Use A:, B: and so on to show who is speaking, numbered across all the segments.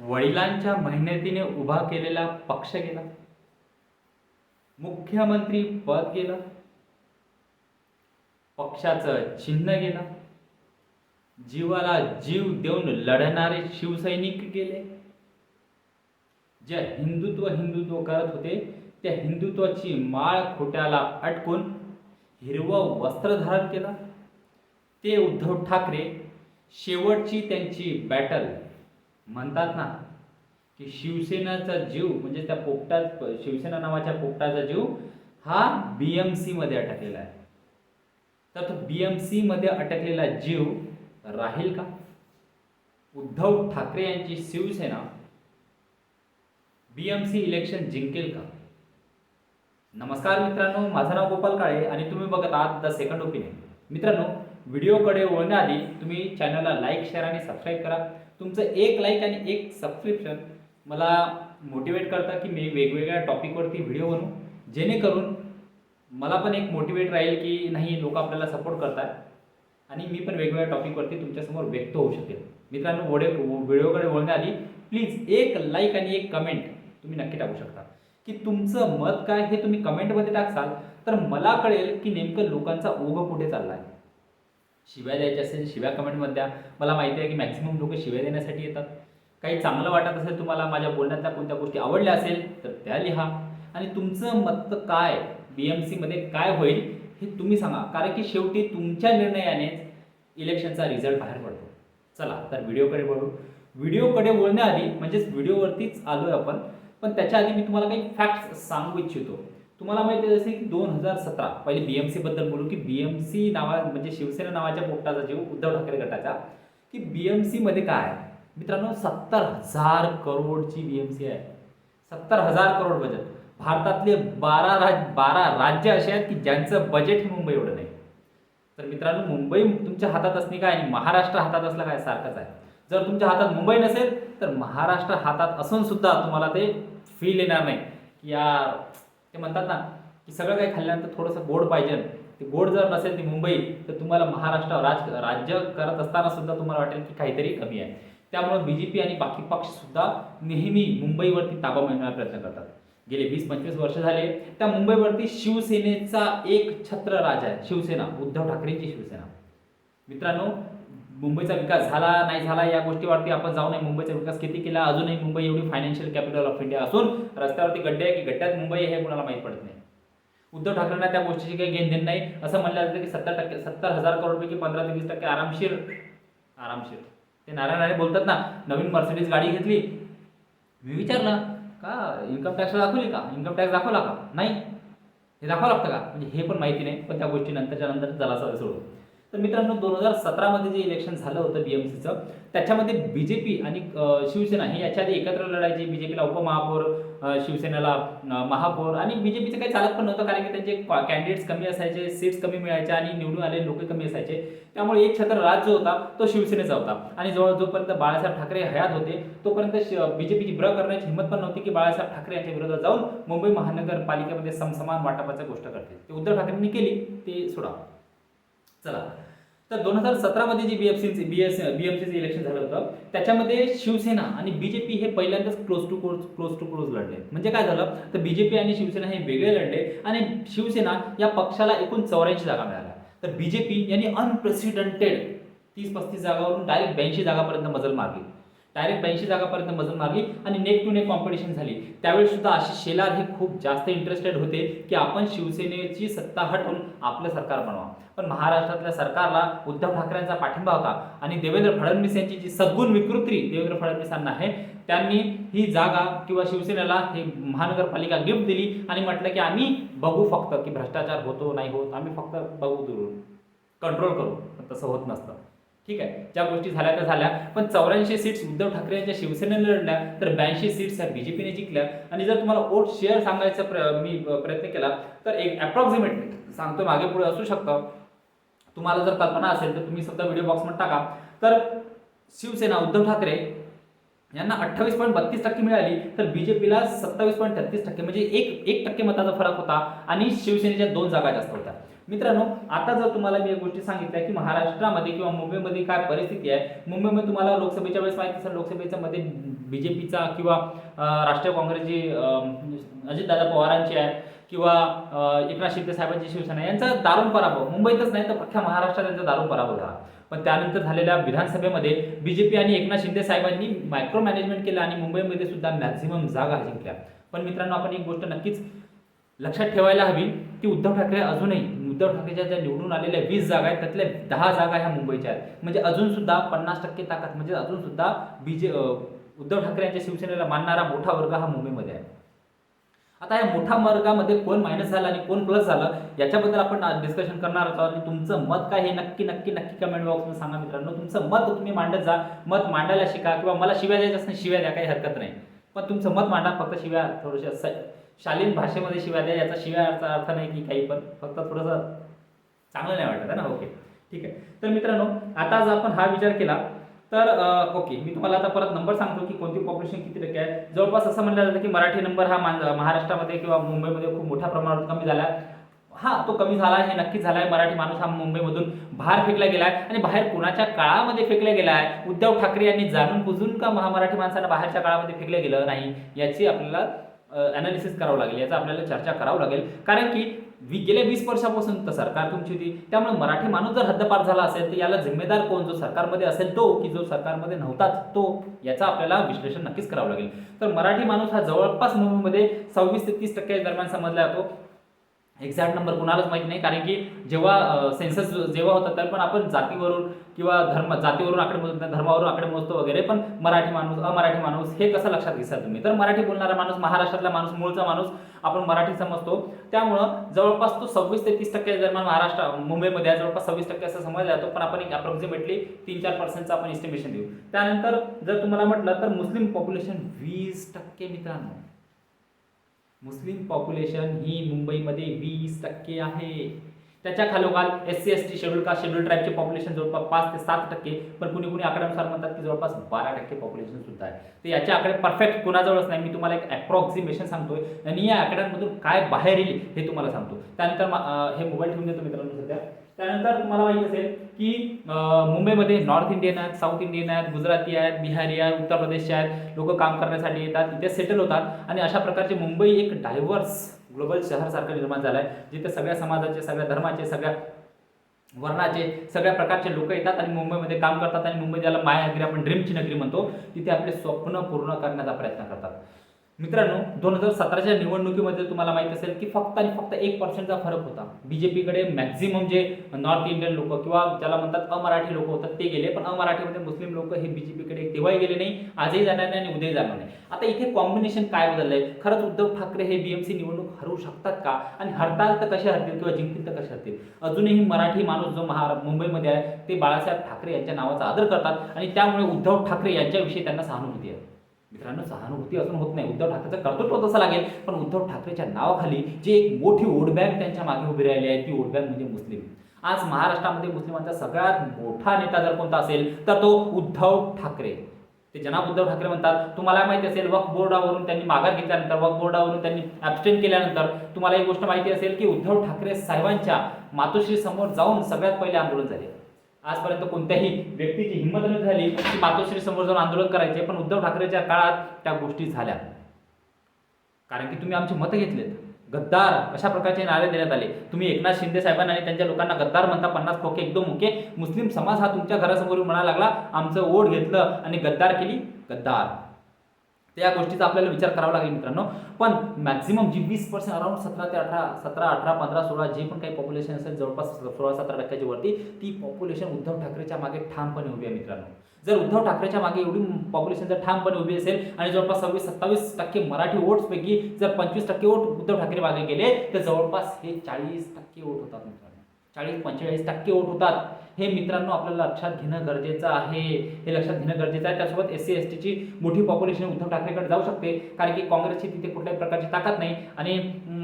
A: वडिलांच्या मेहनतीने उभा केलेला पक्ष गेला. मुख्यमंत्री पद गेलं. पक्षाचं चिन्ह गेलं. जीवाला जीव देऊन लढणारे शिवसैनिक गेले. जे हिंदुत्व हिंदुत्व करत होते त्या हिंदुत्वाची माळ खोट्याला अटकून हिरवं वस्त्र धारण केलं. ते उद्धव ठाकरे शेवटची त्यांची बॅटल म्हणतात ना की शिवसेनाचा जीव म्हणजे त्या पोपटात शिवसेना नावाच्या पोपटाचा जीव हा बी एम सीमध्ये अटकलेला आहे. तर तो बी एम सीमध्ये अटकलेला जीव राहील का? उद्धव ठाकरे यांची Shiv Sena B M C election जिंकेल का? नमस्कार मित्रांनो माझं नाव गोपाल काळे आणि तुम्ही बघत आहात द सेकंड ओपिनियन. मित्रांनो व्हिडिओकडे वळण्याआधी तुम्ही चॅनलला लाईक शेअर आणि सबस्क्राईब करा. तुमचं एक लाईक आणि एक सबस्क्रिप्शन मला मोटिवेट करतं की मी वेगवेगळ्या टॉपिकवरती व्हिडिओ बनवू. जेणेकरून मला पण एक मोटिवेट राहील की नाही लोक आपल्याला सपोर्ट करतात आणि मी पण वेगवेगळ्या टॉपिकवरती तुमच्यासमोर व्यक्त होऊ शकेल. मित्रांनो वडे व्हिडिओकडे वळण्याआधी प्लीज एक लाईक आणि एक कमेंट तुम्ही नक्की टाकू शकता. की तुमचं मत काय हे तुम्ही कमेंटमध्ये टाकसाल. तर मला कळेल की नेमकं लोकांचा ओघ कुठे चालला आहे शिव्या द्यायच्या असेल शिव्या कमेंटमध्ये द्या. मला माहिती आहे की मॅक्सिमम लोक शिव्या देण्यासाठी येतात. काही चांगलं वाटत असेल तुम्हाला माझ्या बोलण्यातल्या कोणत्या गोष्टी आवडल्या असेल तर त्या लिहा. आणि तुमचं मत काय? बी एम सीमध्ये काय होईल हे तुम्ही सांगा. कारण की शेवटी तुमच्या निर्णयानेच इलेक्शनचा रिझल्ट बाहेर पडतो. चला तर व्हिडिओकडे वळू. व्हिडिओकडे वळण्याआधी म्हणजेच व्हिडिओवरतीच आलो आहे आपण पण त्याच्या आधी मी तुम्हाला काही फॅक्ट्स सांगू इच्छितो. तुम्हाला माहिती आहे जसे की दोन हजार सतरा पहिले बी एम सीबद्दल बोलू की बी एम सी नावा म्हणजे शिवसेना नावाच्या पोपटाचा जीव उद्धव ठाकरे गटाचा की बी एम सीमध्ये काय आहे? मित्रांनो सत्तर हजार करोडची बी एम सी आहे. सत्तर हजार करोड बजेट भारतातले बारा राज बारा राज्य असे आहेत की ज्यांचं बजेट हे मुंबई एवढं नाही. तर मित्रांनो मुंबई तुमच्या हातात असणे काय? आणि महाराष्ट्र हातात असलं काय? सारखंच आहे. जर तुमच्या हातात मुंबई नसेल तर महाराष्ट्र हातात असून सुद्धा तुम्हाला ते फील येणार नाही. की यार ते म्हणतात ना की सगळं काही खाल्ल्यानंतर थोडंसं गोड पाहिजे. ते गोड जर नसेल ती मुंबई तर तुम्हाला महाराष्ट्र राज राज्य करत असताना सुद्धा तुम्हाला वाटेल की काहीतरी कमी आहे. त्यामुळे बी जे पी आणि बाकी पक्षसुद्धा नेहमी मुंबईवरती ताबा मिळवण्याचा प्रयत्न करतात. गेले वीस पंचवीस वर्ष झाले त्या मुंबईवरती शिवसेनेचा एक छत्र राज आहे शिवसेना उद्धव ठाकरेंची शिवसेना. मित्रांनो मुंबईचा विकास झाला नाही झाला या गोष्टीवरती आपण जाऊ नये मुंबईचा विकास किती केला? अजूनही मुंबई एवढी फायनान्शियल कॅपिटल ऑफ इंडिया असून रस्त्यावरती गड्डे आहे की गड्ड्यात मुंबई हे कुणाला माहीत पडत नाही. उद्धव ठाकरेंना त्या गोष्टीची काही घेण देण नाही. असं म्हणलं जातं की सत्तर टक्के सत्तर हजार करोडपैकी पंधरा ते वीस टक्के आरामशीर आरामशीर. ते नारायण राणे बोलतात ना नवीन मर्सिडीज गाडी घेतली. मी विचारलं का इन्कम टॅक्स दाखवली का? इन्कम टॅक्स दाखवला का? नाही. हे दाखवावं लागतं का? म्हणजे हे पण माहिती नाही पण त्या गोष्टी नंतरच्या नंतर जरा सोडून तर मित्रांनो दोन हजार सतरामध्ये जे इलेक्शन झालं होतं बी एम सीचं त्याच्यामध्ये बी जे पी आणि शिवसेना हे याच्या आधी एकत्र लढायची. बी जे पीला उपमहापौर शिवसेनेला महापौर आणि बी जे पीचं काही चालत पण नव्हतं कारण की त्यांचे कॅन्डिडेट्स कमी असायचे सीट्स कमी मिळायचे आणि निवडून आलेले लोक कमी असायचे. त्यामुळे एक छत्र राज जो होता तो शिवसेनेचा होता. आणि जवळ जोपर्यंत बाळासाहेब ठाकरे हयात होते तोपर्यंत बीजेपीची ब्र करण्याची हिंमत पण नव्हती की बाळासाहेब ठाकरे यांच्या विरोधात जाऊन मुंबई महानगरपालिकेमध्ये समसमान वाटपाचा गोष्ट करते ते उद्धव ठाकरेंनी केली ते सोडा. चला. तर दोन हजार सतरामध्ये जे B F C B S B F सीचं इलेक्शन झालं होतं त्याच्यामध्ये शिवसेना आणि बी जे पी हे पहिल्यांदाच close to close close to close लढले. म्हणजे काय झालं? तर बी जे पी आणि शिवसेना हे वेगळे लढले आणि शिवसेना या पक्षाला एकूण चौऱ्याऐंशी जागा मिळाल्या. तर बी जे पी यांनी अनप्रेसिडेंटेड तीस पस्तीस जागावरून डायरेक्ट ब्याऐंशी जागापर्यंत मजल मारली. डायरेक्ट ब्याऐंशी जागापर्यंत मजल मारली आणि नेक टू नेक कॉम्पिटिशन झाली. त्यावेळी सुद्धा आशिष शेलार हे खूप जास्त इंटरेस्टेड होते की आपण शिवसेनेची सत्ता हटवून आपलं सरकार बनवा. पण महाराष्ट्रातल्या सरकारला उद्धव ठाकरेंचा पाठिंबा होता आणि देवेंद्र फडणवीस यांची जी सद्गुण विकृती देवेंद्र फडणवीसांना आहे त्यांनी ही जागा किंवा शिवसेनेला ही महानगरपालिका गिफ्ट दिली आणि म्हटलं की आम्ही बघू फक्त की भ्रष्टाचार होतो नाही होत आम्ही फक्त बघू दुरून. कंट्रोल करू. पण तसं होत नसतं. ठीक आहे? ज्या गोष्टी झाल्या त्या झाल्या. पण चौऱ्याऐंशी सीट्स उद्धव ठाकरे यांच्या शिवसेनेने लढल्या तर ब्याऐंशी सीट्स ह्या बीजेपीने जिंकल्या. आणि जर तुम्हाला वोट शेअर सांगायचा प्र मी प्रयत्न केला तर एक अप्रॉक्सिमेटली सांगतो मागे पुढे असू शकतं. तुम्हाला जर कल्पना असेल तर तुम्ही सुद्धा व्हिडिओ बॉक्समध्ये टाका. तर शिवसेना उद्धव ठाकरे यांना अठ्ठावीस पॉईंट बत्तीस टक्के मिळाली तर बीजेपीला सत्तावीस पॉईंट तेहतीस टक्के म्हणजे एक एक टक्के मताचा फरक होता. आणि शिवसेनेच्या दोन जागा जास्त होत्या. मित्रांनो आता जर तुम्हाला मी एक गोष्टी सांगितल्या की महाराष्ट्रामध्ये किंवा मुंबईमध्ये काय परिस्थिती आहे मुंबईमध्ये तुम्हाला लोकसभेच्या वेळेस माहिती असेल लोकसभेच्या मध्ये पीचा किंवा राष्ट्रीय काँग्रेसची अजितदादा पवारांची आहे किंवा एकनाथ शिंदे साहेबांची शिवसेना यांचा दारुण पराभव. मुंबईतच नाही तर अख्ख्या महाराष्ट्रात यांचा दारुण पराभव झाला. पण त्यानंतर झालेल्या विधानसभेमध्ये बीजेपी आणि एकनाथ शिंदे साहेबांनी मायक्रो मॅनेजमेंट केलं आणि मुंबईमध्ये सुद्धा मॅक्झिमम जागा जिंकल्या. पण मित्रांनो आपण एक गोष्ट नक्कीच लक्षात ठेवायला हवी की उद्धव ठाकरे अजूनही उद्धव ठाकरेच्या ज्या निवडून आलेल्या वीस जागा आहेत त्यातल्या दहा जागा ह्या मुंबईच्या आहेत. म्हणजे अजून सुद्धा पन्नास टक्के ताकद म्हणजे अजून सुद्धा बीजे उद्धव ठाकरे यांच्या शिवसेनेला मानणारा मोठा वर्ग हा मुंबईमध्ये आहे. आता या मोठ्या वर्गामध्ये कोण मायनस झालं आणि कोण प्लस झालं याच्याबद्दल आपण डिस्कशन करणार आहोत. आणि तुमचं मत काय हे नक्की नक्की नक्की कमेंट बॉक्समध्ये सांगा मित्रांनो. तुमचं मत तुम्ही मांडत जा. मत मांडायला शिका किंवा मला शिव्या द्यायच्या असं शिव्या द्या काही हरकत नाही. पण तुमचं मत मांडा फक्त शिव्या थोडंशा शालीन भाषेमध्ये शिव्या द्या याचा शिव्याचा अर्थ नाही की काही पण. फक्त थोडंसं चांगलं नाही वाटत आहे ना? ओके ठीक आहे. तर मित्रांनो आता जर आपण हा विचार केला तर ओके मी तुम्हाला आता परत नंबर सांगतो की कोणती पॉप्युलेशन किती टक्के आहे. जवळपास असं म्हणलं जातं की मराठी नंबर हा मान- महाराष्ट्रामध्ये किंवा मुंबईमध्ये खूप मोठ्या प्रमाणात कमी झाला आहे. हा तो कमी झाला हे नक्कीच झाला आहे. मराठी माणूस हा मुंबईमधून बाहेर फेकला गेला आहे आणि बाहेर कोणाच्या काळामध्ये फेकला गेला आहे उद्धव ठाकरे यांनी जाणून बुजून का महा मराठी माणसांना बाहेरच्या काळामध्ये फेकलं गेलं नाही याची आपल्याला अनालिसिस करावं लागेल याचा आपल्याला चर्चा करावं लागेल. कारण की वी गेल्या वीस वर्षापासून तर सरकार तुमची होती त्यामुळे मराठी माणूस जर हद्दपार झाला असेल तर याला जिम्मेदार कोण? जो सरकारमध्ये असेल तो की जो सरकारमध्ये नव्हताच तो याचा आपल्याला विश्लेषण नक्कीच करावं लागेल. तर मराठी माणूस हा जवळपास मुंबईमध्ये सव्वीस ते तीस टक्के दरम्यान समजला जातो. एक्झॅक्ट नंबर कुणालाच माहीत नाही कारण की जेव्हा सेन्सस जेव्हा होतं तर पण आपण जातीवरून किंवा धर्म जातीवरून आकडे मोजत नाही, धर्मावरून आकडे मोजतो वगैरे पण मराठी माणूस अमराठी माणूस हे कसं लक्षात घेसाल तुम्ही? तर मराठी बोलणारा माणूस महाराष्ट्रातला माणूस मूळचा माणूस आपण मराठी समजतो. त्यामुळं जवळपास तो सव्वीस ते तीस टक्के दरम्यान महाराष्ट्र मुंबईमध्ये जवळपास सव्वीस टक्के असं समजला जातो पण आपण एक अप्रॉक्सिमेटली तीन चार पर्सेंटचं आपण एस्टिमेशन देऊ. त्यानंतर जर तुम्हाला म्हटलं तर मुस्लिम पॉप्युलेशन वीस टक्के मित्रांनो. मुस्लिम पॉप्युलेशन ही मुंबईमध्ये वीस टक्के आहे. त्याच्या खालोखाल S C S T schedule caste schedule ट्राईबचे population जवळपास पाच ते सात टक्के पण कुणी कुणी आकड्यानुसार म्हणतात की जवळपास बारा टक्के पॉप्युलेशन सुद्धा आहे. तर याचे आकडे परफेक्ट कुणाजवळच नाही. मी तुम्हाला एक अप्रॉक्सिमेशन सांगतोय. आणि या आकड्यांमधून काय बाहेर येईल हे तुम्हाला सांगतो. त्यानंतर हे मोबाईल ठेवून देतो मित्रांनो सध्या. त्यानंतर तुम्हाला माहिती असेल की मुंबईमध्ये नॉर्थ इंडियन आहेत साऊथ इंडियन आहेत गुजराती आहेत बिहारी आहेत उत्तर प्रदेशचे आहेत लोक काम करण्यासाठी येतात तिथे सेटल होतात. आणि अशा प्रकारचे मुंबई एक डायव्हर्स ग्लोबल शहरसारखं निर्माण झालं आहे जिथे सगळ्या समाजाचे सगळ्या धर्माचे सगळ्या वर्णाचे सगळ्या प्रकारचे लोक येतात आणि मुंबईमध्ये काम करतात. आणि मुंबई ज्याला मायानगरी आपण ड्रीमची नगरी म्हणतो तिथे आपले स्वप्न पूर्ण करण्याचा प्रयत्न करतात. मित्रांनो दोन हजार सतराच्या निवडणुकीमध्ये तुम्हाला माहीत असेल की फक्त आणि फक्त एक पर्सेंटचा फरक होता. बीजेपीकडे मॅक्झिमम जे नॉर्थ इंडियन लोक किंवा ज्याला म्हणतात अमराठी लोक होतात ते गेले. पण अमराठीमध्ये मुस्लिम लोक हे बीजेपीकडे तेव्हाही गेले नाही आजही जाणार नाही आणि उद्याही जाणार नाही. आता इथे कॉम्बिनेशन काय बदललंय? खरंच उद्धव ठाकरे हे बीएमसी निवडणूक हरू शकतात का? आणि हरताल तर कसे हरतील किंवा जिंकतील तर कसे हरतील? अजूनही मराठी माणूस जो महा मुंबईमध्ये आहे ते बाळासाहेब ठाकरे यांच्या नावाचा आदर करतात आणि त्यामुळे उद्धव ठाकरे यांच्याविषयी त्यांना सहानुभूती आहे. मित्रांनो सहानुभूती असून होत नाही. उद्धव ठाकरेचं कर्तृत्व तसं लागेल पण उद्धव ठाकरेच्या नावाखाली जी एक मोठी वोटबँक त्यांच्या मागे उभी राहिली आहे ती वोटबँक म्हणजे मुस्लिम. आज महाराष्ट्रामध्ये मुस्लिमांचा सगळ्यात मोठा नेता जर कोणता असेल तर तो उद्धव ठाकरे. ते जनाब उद्धव ठाकरे म्हणतात तुम्हाला माहिती असेल वक्फ बोर्डावरून त्यांनी माघार घेतल्यानंतर वक्फ बोर्डावरून त्यांनी ॲबस्टेन केल्यानंतर तुम्हाला एक गोष्ट माहिती असेल की उद्धव ठाकरे साहेबांच्या मातोश्री समोर जाऊन सगळ्यात पहिले आंदोलन झाले. आजपर्यंत कोणत्याही व्यक्तीची हिंमत न झाली की मातोश्री समोर जाऊन आंदोलन करायचे पण उद्धव ठाकरेच्या काळात त्या गोष्टी झाल्या. कारण की तुम्ही आमची मतं घेतलेत. गद्दार अशा प्रकारचे नारे देण्यात आले? तुम्ही एकनाथ शिंदे साहेबांना आणि त्यांच्या लोकांना गद्दार म्हणता पन्नास खोके एकदम मुके. मुस्लिम समाज हा तुमच्या घरासमोर म्हणा लागला आमचं ओढ घेतलं आणि गद्दार केली? गद्दार. तर या गोष्टीचा आपल्याला विचार करावा लागेल मित्रांनो. पण मॅक्झिमम जी वीस पर्सेंट अराउंड सतरा ते अठरा सतरा अठरा पंधरा सोळा जे पण काही पॉप्युलेशन असेल जवळपास सोळा सतरा टक्क्याच्या वरती ती पॉप्युलेशन उद्धव ठाकरेच्या मागे ठामपणे उभी आहे मित्रांनो. जर उद्धव ठाकरेच्या मागे एवढी पॉप्युलेशन जर ठामपणे उभी असेल आणि जवळपास सव्वीस सत्तावीस टक्के मराठी वोट्सपैकी जर पंचवीस टक्के वोट उद्धव ठाकरे मागे गेले तर जवळपास हे चाळीस टक्के वोट होतात मित्रांनो. चाळीस पंचेचाळीस टक्के वोट होतात. हे मित्रांनो आपल्याला लक्षात घेणं गरजेचं आहे. हे लक्षात घेणं गरजेचं आहे. त्यासोबत एस सी एस टीची मोठी पॉप्युलेशन उद्धव ठाकरेकडे जाऊ शकते. कारण की काँग्रेसची तिथे कुठल्याही प्रकारची ताकद नाही. आणि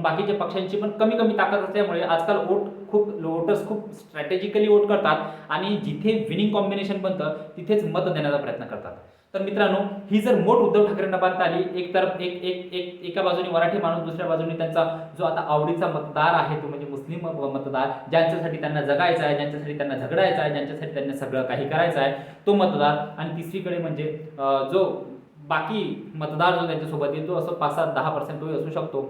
A: बाकीच्या पक्षांची पण कमी कमी ताकद असल्यामुळे आजकाल वोट खूप वोटर्स खूप स्ट्रॅटेजिकली वोट करतात. आणि जिथे विनिंग कॉम्बिनेशन बनतं तिथेच मत देण्याचा प्रयत्न करतात. तर मित्रांनो ही जर मोठ उद्धव ठाकरेंना बांधता आली एक तरफ एक एक एक एका बाजूने मराठी माणूस दुसऱ्या बाजूने त्यांचा जो आता आवडीचा मतदार आहे तो म्हणजे मुस्लिम मतदार ज्यांच्यासाठी त्यांना जगायचं आहे ज्यांच्यासाठी त्यांना झगडायचा आहे ज्यांच्यासाठी त्यांना सगळं काही करायचं आहे तो मतदार. आणि तिसरीकडे म्हणजे जो बाकी मतदार जो त्यांच्यासोबत येतो असं पाच सात दहा पर्सेंट तोही असू शकतो.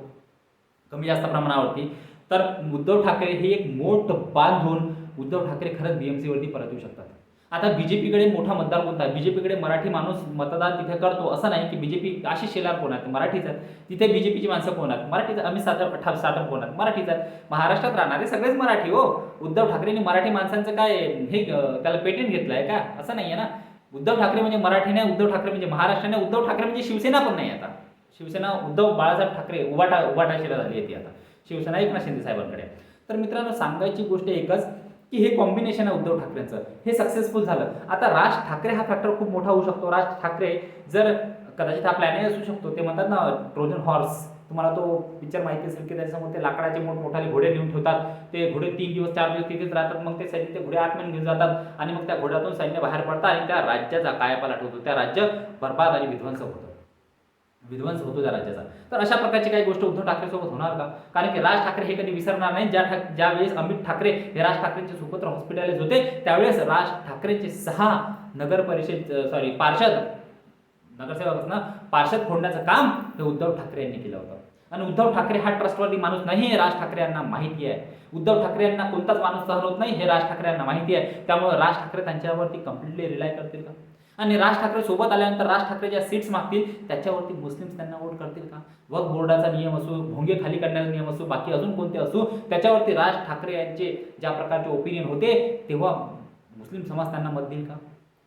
A: कमी जास्त प्रमाणावरती. तर उद्धव ठाकरे हे एक मोठ बांधून उद्धव ठाकरे खरंच बी एम सीवरती परत येऊ शकतात. आता बीजेपीकडे मोठा मतदार कोणता आहे? बीजेपीकडे मराठी माणूस मतदान तिथे करतो. असं नाही की बीजेपी असे शेलार कोण आहेत मराठीच आहेत तिथे बीजेपीची माणसं कोण आहेत? मराठीच अमित ठा साठप कोण आहेत? मराठीच आहेत. महाराष्ट्रात राहणारे सगळेच मराठी हो. उद्धव ठाकरेंनी मराठी माणसांचं काय हे त्याला पेटेंट घेतलं आहे का? असं नाही आहे ना. उद्धव ठाकरे म्हणजे मराठी नाही उद्धव ठाकरे म्हणजे महाराष्ट्र नाही उद्धव ठाकरे म्हणजे शिवसेना पण नाही आता. शिवसेना उद्धव बाळासाहेब ठाकरे उभाटा उभाटाशीला झाली आहे ती आता. शिवसेना एकनाथ शिंदे साहेबांकडे. तर मित्रांनो सांगायची गोष्ट एकच की हे कॉम्बिनेशन आहे उद्धव ठाकरेंचं. हे सक्सेसफुल झालं. आता राज ठाकरे हा फॅक्टर खूप मोठा होऊ शकतो. राज ठाकरे जर कदाचित हा प्लॅनही असू शकतो ते म्हणतात ना ट्रोजन हॉर्स तुम्हाला तो पिक्चर माहिती असेल की त्याच्यासमोर ते लाकडाचे मोठमोठाले घोडे नेऊन ठेवतात. ते घोडे तीन दिवस चार दिवस तिथेच राहतात. मग ते सैन्य ते घोडे आतमध्ये घेऊन जातात आणि मग त्या घोड्यातून सैन्य बाहेर पडतात आणि त्या राज्याचा कायापाला ठेवतो त्या राज्य बर्बाद आणि विध्वंस होतं. विध्वंस होतो त्या राज्याचा. तर अशा प्रकारची काही गोष्ट उद्धव ठाकरेसोबत होणार का? कारण की राज ठाकरे हे कधी विसरणार नाही. ज्या ठाक ज्यावेळेस अमित ठाकरे हे राज ठाकरेंचे सुपुत्र हॉस्पिटलाइज होते त्यावेळेस राज ठाकरेंचे सहा नगर परिषद सॉरी पार्षद नगरसेवक ना पार्षद फोडण्याचं काम हे उद्धव ठाकरे यांनी केलं होतं. आणि उद्धव ठाकरे हा ट्रस्टवर्दी माणूस नाही हे राज ठाकरे यांना माहिती आहे. उद्धव ठाकरे यांना कोणताच माणूस सहन होत नाही हे राज ठाकरे यांना माहिती आहे. त्यामुळे राज ठाकरे त्यांच्यावरती कम्प्लिटली रिलाय करतील का? आणि राज ठाकरे सोबत आल्यानंतर राज ठाकरे ज्या सीट्स मागतील त्याच्यावरती मुस्लिम्स त्यांना वोट करतील का? वक्फ बोर्डाचा नियम असो भोंगे खाली करण्याचा नियम असो बाकी अजून कोणते असो त्याच्यावरती राज ठाकरे यांचे ज्या प्रकारचे ओपिनियन होते तेव्हा मुस्लिम समाज त्यांना मत देईल का?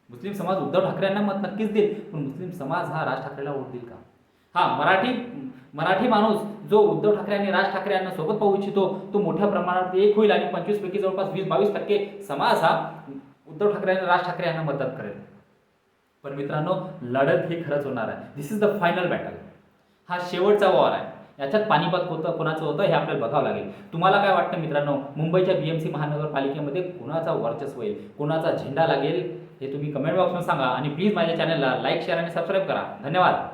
A: मुस्लिम समाज उद्धव ठाकरे यांना मत नक्कीच देईल पण मुस्लिम समाज हा राज ठाकरेला वोट देईल का? हा मराठी मराठी माणूस जो उद्धव ठाकरे आणि राज ठाकरे यांना सोबत पाहू इच्छितो तो मोठ्या प्रमाणात एक होईल आणि पंचवीस पैकी जवळपास वीस बावीस टक्के समाज हा उद्धव ठाकरे आणि राज ठाकरे यांना मदत करेल. पण मित्रांनो लढत ही खरंच होणार आहे. This is the final battle हा शेवटचा वॉर आहे. याच्यात पानिपत होतं कोणाचं होतं हे आपल्याला बघावं लागेल. तुम्हाला काय वाटतं मित्रांनो? मुंबईच्या बी एम सी महानगरपालिकेमध्ये कोणाचा वर्चस्व येईल? कोणाचा झेंडा लागेल? हे तुम्ही कमेंट बॉक्समध्ये सांगा. आणि प्लीज माझ्या चॅनलला लाईक शेअर आणि सबस्क्राईब करा. धन्यवाद.